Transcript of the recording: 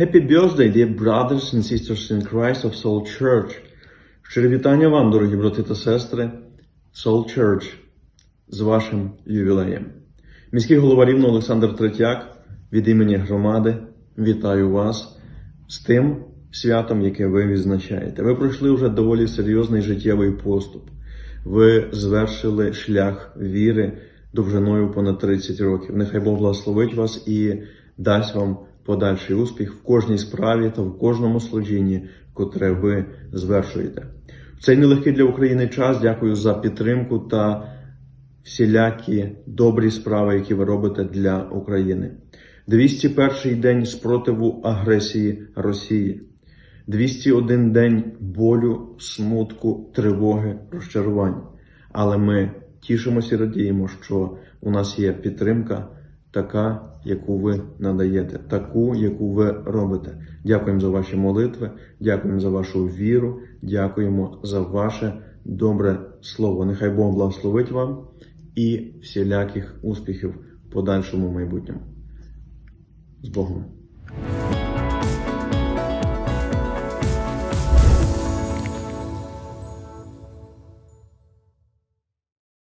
Happy birthday, dear brothers and sisters in Christ of Soul Church. Щире вітання вам, дорогі брати та сестри, Soul Church, з вашим ювілеєм. Міський голова Рівно Олександр Третяк від імені громади вітаю вас з тим святом, яке ви відзначаєте. Ви пройшли вже доволі серйозний життєвий поступ. Ви звершили шлях віри довжиною понад 30 років. Нехай Бог благословить вас і дасть вам подальший успіх в кожній справі та в кожному служінні, котре ви звершуєте. В цей нелегкий для України час дякую за підтримку та всілякі добрі справи, які ви робите для України. 201 день спротиву агресії Росії. 201 день болю, смутку, тривоги, розчарувань. Але ми тішимося і радіємо, що у нас є підтримка, така, яку ви надаєте, таку, яку ви робите. Дякуємо за ваші молитви, дякуємо за вашу віру, дякуємо за ваше добре слово. Нехай Бог благословить вам і всіляких успіхів в подальшому майбутньому. З Богом.